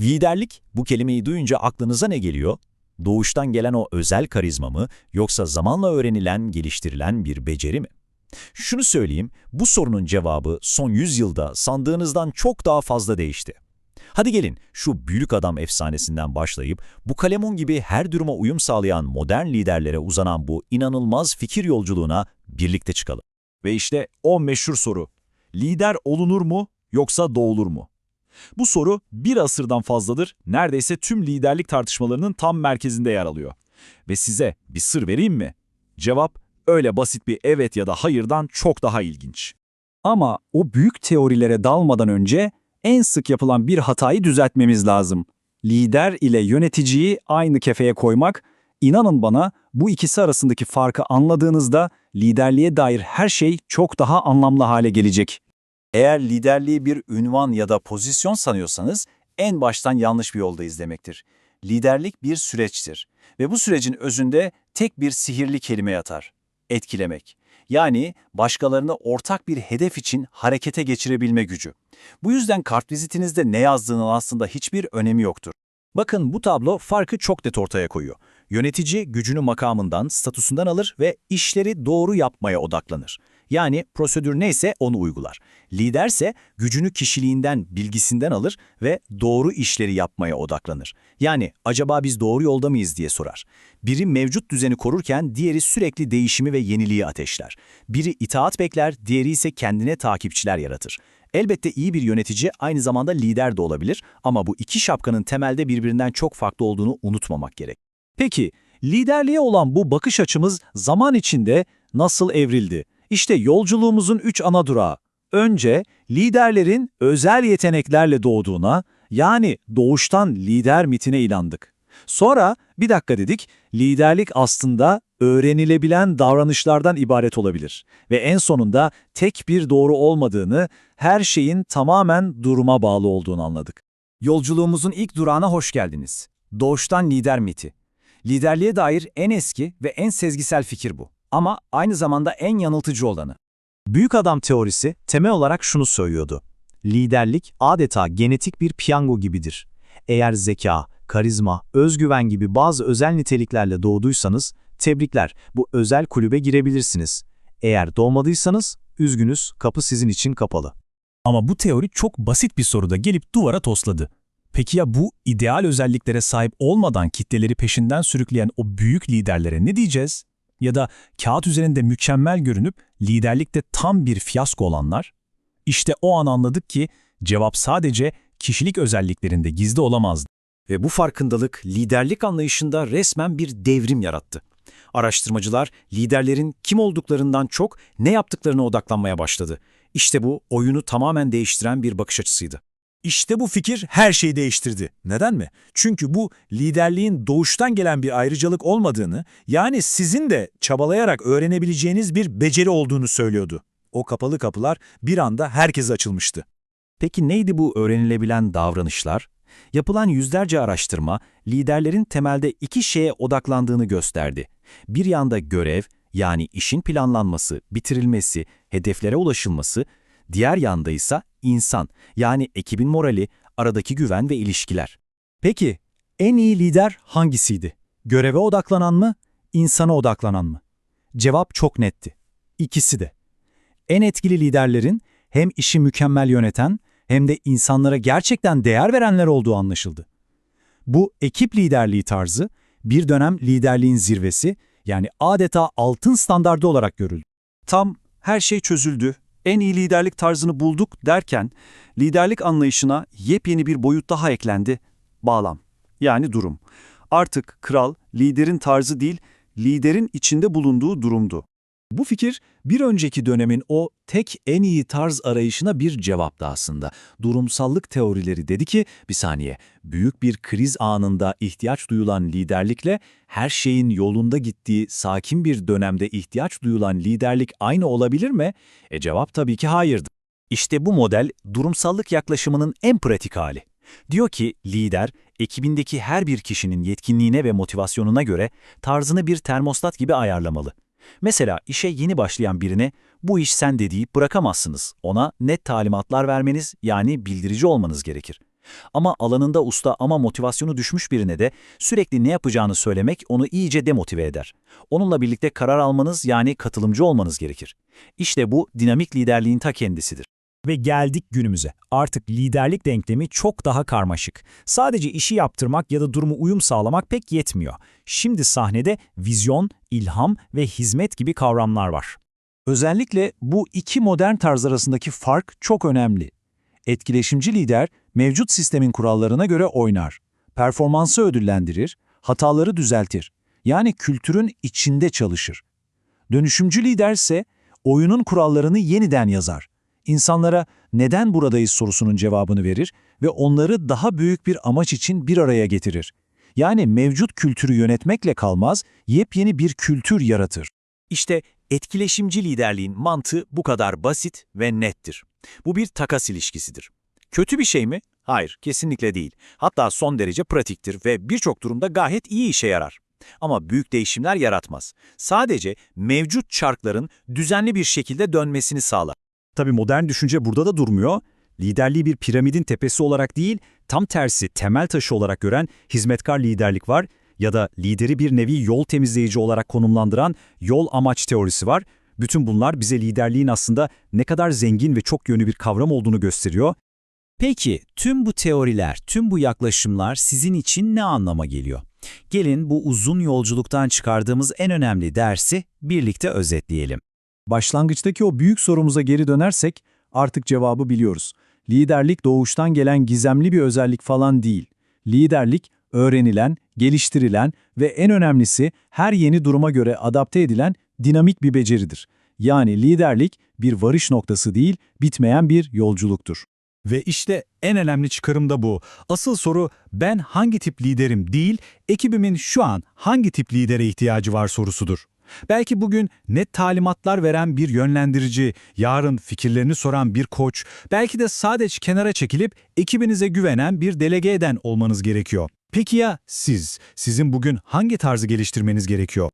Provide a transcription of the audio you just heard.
Liderlik, bu kelimeyi duyunca aklınıza ne geliyor? Doğuştan gelen o özel karizma mı, yoksa zamanla öğrenilen, geliştirilen bir beceri mi? Şunu söyleyeyim, bu sorunun cevabı son 100 yılda sandığınızdan çok daha fazla değişti. Hadi gelin şu büyük adam efsanesinden başlayıp bu kalemun gibi her duruma uyum sağlayan modern liderlere uzanan bu inanılmaz fikir yolculuğuna birlikte çıkalım. Ve işte o meşhur soru. Lider olunur mu yoksa doğulur mu? Bu soru bir asırdan fazladır neredeyse tüm liderlik tartışmalarının tam merkezinde yer alıyor. Ve size bir sır vereyim mi? Cevap öyle basit bir evet ya da hayırdan çok daha ilginç. Ama o büyük teorilere dalmadan önce en sık yapılan bir hatayı düzeltmemiz lazım. Lider ile yöneticiyi aynı kefeye koymak, inanın bana bu ikisi arasındaki farkı anladığınızda liderliğe dair her şey çok daha anlamlı hale gelecek. Eğer liderliği bir ünvan ya da pozisyon sanıyorsanız en baştan yanlış bir yoldayız demektir. Liderlik bir süreçtir ve bu sürecin özünde tek bir sihirli kelime yatar. Etkilemek. Yani başkalarını ortak bir hedef için harekete geçirebilme gücü. Bu yüzden kartvizitinizde ne yazdığının aslında hiçbir önemi yoktur. Bakın bu tablo farkı çok net ortaya koyuyor. Yönetici gücünü makamından, statüsünden alır ve işleri doğru yapmaya odaklanır. Yani prosedür neyse onu uygular. Liderse gücünü kişiliğinden, bilgisinden alır ve doğru işleri yapmaya odaklanır. Yani acaba biz doğru yolda mıyız diye sorar. Biri mevcut düzeni korurken diğeri sürekli değişimi ve yeniliği ateşler. Biri itaat bekler, diğeri ise kendine takipçiler yaratır. Elbette iyi bir yönetici aynı zamanda lider de olabilir ama bu iki şapkanın temelde birbirinden çok farklı olduğunu unutmamak gerek. Peki, liderliğe olan bu bakış açımız zaman içinde nasıl evrildi? İşte yolculuğumuzun üç ana durağı. Önce liderlerin özel yeteneklerle doğduğuna, yani doğuştan lider mitine inandık. Sonra bir dakika dedik, liderlik aslında öğrenilebilen davranışlardan ibaret olabilir. Ve en sonunda tek bir doğru olmadığını, her şeyin tamamen duruma bağlı olduğunu anladık. Yolculuğumuzun ilk durağına hoş geldiniz. Doğuştan lider miti. Liderliğe dair en eski ve en sezgisel fikir bu. Ama aynı zamanda en yanıltıcı olanı. Büyük adam teorisi temel olarak şunu söylüyordu. Liderlik adeta genetik bir piyango gibidir. Eğer zeka, karizma, özgüven gibi bazı özel niteliklerle doğduysanız, tebrikler, bu özel kulübe girebilirsiniz. Eğer doğmadıysanız, üzgünüz, kapı sizin için kapalı. Ama bu teori çok basit bir soruda gelip duvara tosladı. Peki ya bu ideal özelliklere sahip olmadan kitleleri peşinden sürükleyen o büyük liderlere ne diyeceğiz? Ya da kağıt üzerinde mükemmel görünüp liderlikte tam bir fiyasko olanlar? İşte o an anladık ki cevap sadece kişilik özelliklerinde gizli olamazdı. Ve bu farkındalık liderlik anlayışında resmen bir devrim yarattı. Araştırmacılar liderlerin kim olduklarından çok ne yaptıklarına odaklanmaya başladı. İşte bu oyunu tamamen değiştiren bir bakış açısıydı. İşte bu fikir her şeyi değiştirdi. Neden mi? Çünkü bu liderliğin doğuştan gelen bir ayrıcalık olmadığını, yani sizin de çabalayarak öğrenebileceğiniz bir beceri olduğunu söylüyordu. O kapalı kapılar bir anda herkese açılmıştı. Peki neydi bu öğrenilebilen davranışlar? Yapılan yüzlerce araştırma liderlerin temelde iki şeye odaklandığını gösterdi. Bir yanda görev, yani işin planlanması, bitirilmesi, hedeflere ulaşılması, diğer yanda ise insan, yani ekibin morali, aradaki güven ve ilişkiler. Peki, en iyi lider hangisiydi? Göreve odaklanan mı, insana odaklanan mı? Cevap çok netti. İkisi de. En etkili liderlerin hem işi mükemmel yöneten hem de insanlara gerçekten değer verenler olduğu anlaşıldı. Bu ekip liderliği tarzı bir dönem liderliğin zirvesi yani adeta altın standardı olarak görüldü. Tam her şey çözüldü, en iyi liderlik tarzını bulduk derken liderlik anlayışına yepyeni bir boyut daha eklendi. Bağlam, yani durum. Artık kral liderin tarzı değil, liderin içinde bulunduğu durumdu. Bu fikir bir önceki dönemin o tek en iyi tarz arayışına bir cevaptı aslında. Durumsallık teorileri dedi ki, bir saniye, büyük bir kriz anında ihtiyaç duyulan liderlikle her şeyin yolunda gittiği sakin bir dönemde ihtiyaç duyulan liderlik aynı olabilir mi? E cevap tabii ki hayırdı. İşte bu model durumsallık yaklaşımının en pratik hali. Diyor ki lider, ekibindeki her bir kişinin yetkinliğine ve motivasyonuna göre tarzını bir termostat gibi ayarlamalı. Mesela işe yeni başlayan birine bu iş sen deyip bırakamazsınız. Ona net talimatlar vermeniz yani bildirici olmanız gerekir. Ama alanında usta ama motivasyonu düşmüş birine de sürekli ne yapacağını söylemek onu iyice demotive eder. Onunla birlikte karar almanız yani katılımcı olmanız gerekir. İşte bu dinamik liderliğin ta kendisidir. Ve geldik günümüze. Artık liderlik denklemi çok daha karmaşık. Sadece işi yaptırmak ya da durumu uyum sağlamak pek yetmiyor. Şimdi sahnede vizyon, ilham ve hizmet gibi kavramlar var. Özellikle bu iki modern tarz arasındaki fark çok önemli. Etkileşimci lider mevcut sistemin kurallarına göre oynar, performansı ödüllendirir, hataları düzeltir. Yani kültürün içinde çalışır. Dönüşümcü liderse oyunun kurallarını yeniden yazar. İnsanlara neden buradayız sorusunun cevabını verir ve onları daha büyük bir amaç için bir araya getirir. Yani mevcut kültürü yönetmekle kalmaz, yepyeni bir kültür yaratır. İşte etkileşimci liderliğin mantığı bu kadar basit ve nettir. Bu bir takas ilişkisidir. Kötü bir şey mi? Hayır, kesinlikle değil. Hatta son derece pratiktir ve birçok durumda gayet iyi işe yarar. Ama büyük değişimler yaratmaz. Sadece mevcut çarkların düzenli bir şekilde dönmesini sağlar. Tabii modern düşünce burada da durmuyor. Liderliği bir piramidin tepesi olarak değil, tam tersi temel taşı olarak gören hizmetkar liderlik var ya da lideri bir nevi yol temizleyici olarak konumlandıran yol amaç teorisi var. Bütün bunlar bize liderliğin aslında ne kadar zengin ve çok yönlü bir kavram olduğunu gösteriyor. Peki tüm bu teoriler, tüm bu yaklaşımlar sizin için ne anlama geliyor? Gelin bu uzun yolculuktan çıkardığımız en önemli dersi birlikte özetleyelim. Başlangıçtaki o büyük sorumuza geri dönersek artık cevabı biliyoruz. Liderlik doğuştan gelen gizemli bir özellik falan değil. Liderlik öğrenilen, geliştirilen ve en önemlisi her yeni duruma göre adapte edilen dinamik bir beceridir. Yani liderlik bir varış noktası değil, bitmeyen bir yolculuktur. Ve işte en önemli çıkarım da bu. Asıl soru ben hangi tip liderim değil, ekibimin şu an hangi tip lidere ihtiyacı var sorusudur. Belki bugün net talimatlar veren bir yönlendirici, yarın fikirlerini soran bir koç, belki de sadece kenara çekilip ekibinize güvenen bir delege eden olmanız gerekiyor. Peki ya siz? Sizin bugün hangi tarzı geliştirmeniz gerekiyor?